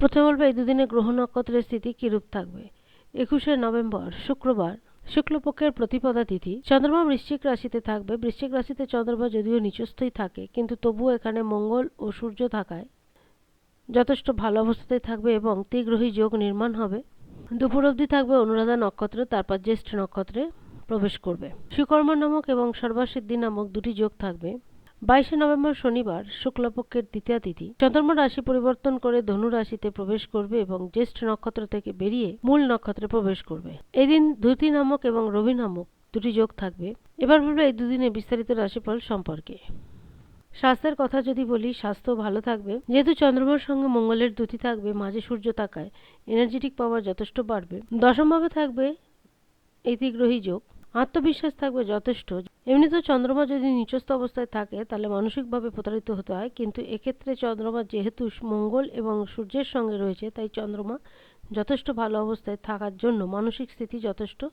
প্রথমে বলব, এই দুদিনে গ্রহ নক্ষত্রের স্থিতি কিরূপ থাকবে? একুশে নভেম্বর, শুক্রবার। শুক্লপক্ষের প্রতিপদা তিথি চন্দ্রমা বৃশ্চিক রাশিতে থাকবে। বৃশ্চিক রাশিতে চন্দ্রমা যদিও নিচস্থই থাকে, কিন্তু তবুও এখানে মঙ্গল ও সূর্য থাকায় যথেষ্ট ভালো অবস্থাতেই থাকবে এবং ত্রিগ্রহী যোগ নির্মাণ হবে। দুপুর অবধি থাকবে অনুরাধা নক্ষত্র, তারপর জ্যেষ্ঠ নক্ষত্রে প্রবেশ করবে। সুকর্মা নামক এবং সর্বাসিদ্ধি নামক দুটি যোগ থাকবে। বাইশে নভেম্বর শনিবার শুক্লপক্ষের দ্বিতীয় তিথি। চন্দ্রমা রাশি পরিবর্তন করে ধনু রাশিতে প্রবেশ করবে এবং জ্যেষ্ঠ নক্ষত্র থেকে বেরিয়ে মূল নক্ষত্রে প্রবেশ করবে। এদিন ধুতি নামক এবং রবি নামক দুটি যোগ থাকবে। এবার বলব এই দুদিনে বিস্তারিত রাশিফল সম্পর্কে। স্বাস্থ্যের কথা যদি বলি, স্বাস্থ্য ভালো থাকবে। যেহেতু চন্দ্রমার সঙ্গে মঙ্গলের দুটি থাকবে, মাঝে সূর্য থাকায় এনার্জেটিক পাওয়ার যথেষ্ট বাড়বে। দশমভাবে থাকবে এই ত্রিগ্রহী যোগ। আত্মবিশ্বাস থাকবে যথেষ্ট। এমনিতেও চন্দ্রমা যদি নিচস্থ অবস্থায় থাকে, তাহলে মানসিকভাবে প্রতারিত হতে হয়। কিন্তু এক্ষেত্রে চন্দ্রমা যেহেতু মঙ্গল এবং সূর্যের সঙ্গে রয়েছে, তাই চন্দ্রমা যথেষ্ট ভালো অবস্থায় থাকার জন্য মানসিক স্থিতি যথেষ্ট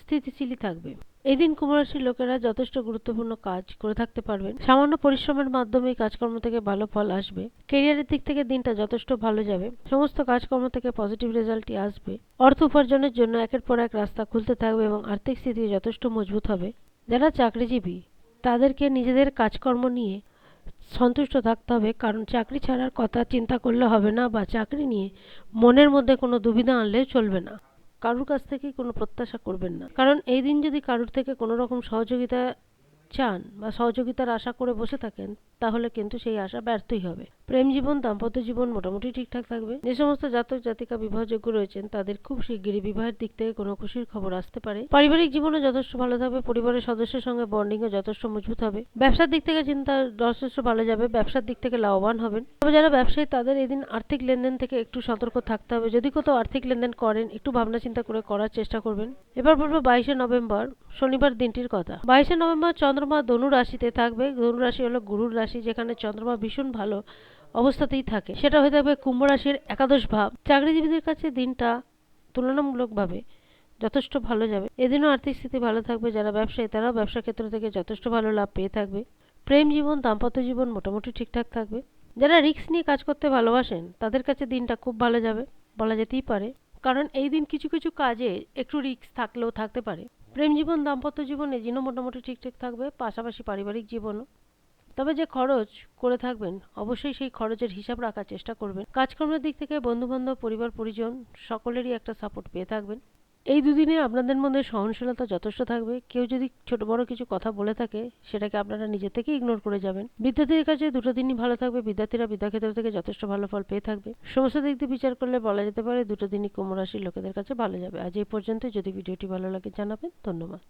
স্থিতিশীলই থাকবে। এই দিন কুম্ভরাশির লোকেরা যথেষ্ট গুরুত্বপূর্ণ কাজ করে থাকতে পারবেন। সামান্য পরিশ্রমের মাধ্যমে কাজকর্ম থেকে ভালো ফল আসবে। কেরিয়ারের দিক থেকে দিনটা যথেষ্ট ভালো যাবে। সমস্ত কাজকর্ম থেকে পজিটিভ রেজাল্টই আসবে। অর্থ উপার্জনের জন্য একের পর এক রাস্তা খুলতে থাকবে এবং আর্থিক স্থিতি যথেষ্ট মজবুত হবে। যারা চাকরিজীবী, তাদেরকে নিজেদের কাজকর্ম নিয়ে সন্তুষ্ট থাকতে হবে। কারণ চাকরি ছাড়ার কথা চিন্তা করলে হবে না বা চাকরি নিয়ে মনের মধ্যে কোনো দুবিধা আনলে চলবে না। কারুর কাছ থেকে কোনো প্রত্যাশা করবেন না। কারণ এই দিন যদি কারুর থেকে কোনো রকম সহযোগিতা চান বা সহযোগিতার আশা করে বসে থাকেন, তাহলে কিন্তু সেই আশা ব্যর্থই হবে। প্রেম জীবন, দাম্পত্য জীবন মোটামুটি ঠিকঠাক থাকবে। যে সমস্ত জাতক, জাতিকা বিবাহযোগ্য রয়েছেন, তাদের খুব শিগগিরই বিবাহের দিক থেকে কোনো খুশির খবর আসতে পারে। পারিবারিক জীবনে যথেষ্ট ভালো থাকবে, পরিবারের সদস্যের সঙ্গে বন্ডিংও যথেষ্ট মজবুত হবে। ব্যবসার দিক থেকে চিন্তা যথেষ্ট ভালো যাবে, ব্যবসার দিক থেকে লাভবান হবেন। তবে যারা ব্যবসায়ী, তাদের এদিন আর্থিক লেনদেন থেকে একটু সতর্ক থাকতে হবে। যদি কোথাও আর্থিক লেনদেন করেন, একটু ভাবনা চিন্তা করে করার চেষ্টা করবেন। এবার বলব বাইশে নভেম্বর, শনিবার দিনটির কথা। বাইশে নভেম্বর চন্দ্রমা ধনু রাশিতে থাকবে। ধনু রাশি হলো গুরুর রাশি, যেখানে চন্দ্রমা ভীষণ ভালো অবস্থাতেই থাকে। সেটা হয়ে থাকবে কুম্ভ রাশির একাদশ ভাব। চাকরিজীবীদের কাছে দিনটা তুলনামূলকভাবে যথেষ্ট ভালো যাবে। এদিনও আর্থিক স্থিতি ভালো থাকবে। যারা ব্যবসায়ী, তারাও ব্যবসা ক্ষেত্র থেকে যথেষ্ট ভালো লাভ পেয়ে থাকবে। প্রেম জীবন, দাম্পত্য জীবন মোটামুটি ঠিকঠাক থাকবে। যারা রিক্স নিয়ে কাজ করতে ভালোবাসেন, তাদের কাছে দিনটা খুব ভালো যাবে। বলা যেতেই পারে। কারণ এই দিন কিছু কিছু কাজে একটু রিস্ক থাকলেও থাকতে পারে। প্রেম জীবন, দাম্পত্য জীবনে দিনও মোটামুটি ঠিকঠাক থাকবে, পাশাপাশি পারিবারিক জীবনও। তবে যে খরচ করে থাকবেন, অবশ্যই সেই খরচের হিসাব রাখার চেষ্টা করবেন। কাজকর্মের দিক থেকে বন্ধুবান্ধব, পরিবার, পরিজন, সকলেরই একটা সাপোর্ট পেয়ে থাকবেন। এই দুদিনে আপনাদের মধ্যে সহনশীলতা যথেষ্ট থাকবে। কেউ যদি ছোট বড় কিছু কথা বলে থাকে, সেটাকে আপনারা নিজে থেকে ইগনোর করে যাবেন। বিদ্যার্থীদের কাছে দুটো দিনই ভালো থাকবে। বিদ্যার্থীরা বিদ্যাক্ষেত্র থেকে যথেষ্ট ভালো ফল পেয়ে থাকবে। সমস্ত দিক দিয়ে বিচার করলে বলা যেতে পারে দুটো দিনই কুম্ভ রাশির লোকেদের কাছে ভালো যাবে। আজ এই পর্যন্ত যদি ভিডিওটি ভালো লাগে, জানাবেন। ধন্যবাদ।